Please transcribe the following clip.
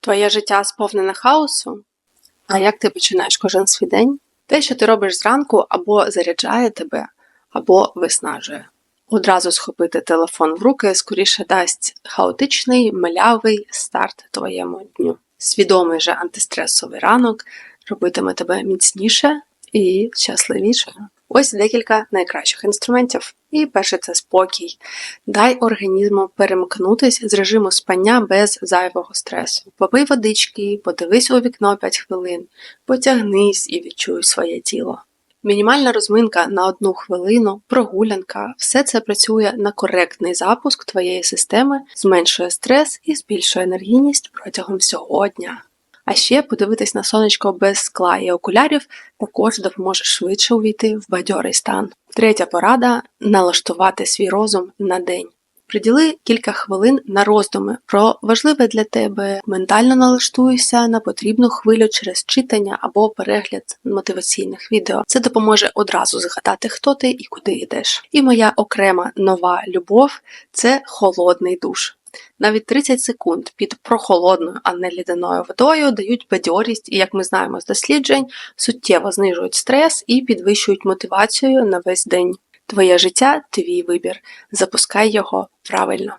Твоє життя сповнене хаосу? А як ти починаєш кожен свій день? Те, що ти робиш зранку, або заряджає тебе, або виснажує. Одразу схопити телефон в руки скоріше дасть хаотичний, милявий старт твоєму дню. Свідомий же антистресовий ранок робитиме тебе міцніше і щасливіше. Ось декілька найкращих інструментів. І перше це спокій. Дай організму перемкнутись з режиму спання без зайвого стресу. Попий водички, подивись у вікно 5 хвилин, потягнись і відчуй своє тіло. Мінімальна розминка на одну хвилину, прогулянка все це працює на коректний запуск твоєї системи, зменшує стрес і збільшує енергійність протягом всього дня. А ще подивитись на сонечко без скла і окулярів також допоможе швидше увійти в бадьорий стан. Третя порада налаштувати свій розум на день. Приділи кілька хвилин на роздуми про важливе для тебе. Ментально налаштуйся на потрібну хвилю через читання або перегляд мотиваційних відео. Це допоможе одразу згадати, хто ти і куди йдеш. І моя окрема нова любов це холодний душ. Навіть 30 секунд під прохолодною, а не лідяною водою дають бадьорість і, як ми знаємо з досліджень, суттєво знижують стрес і підвищують мотивацію на весь день. Твоє життя твій вибір. Запускай його правильно.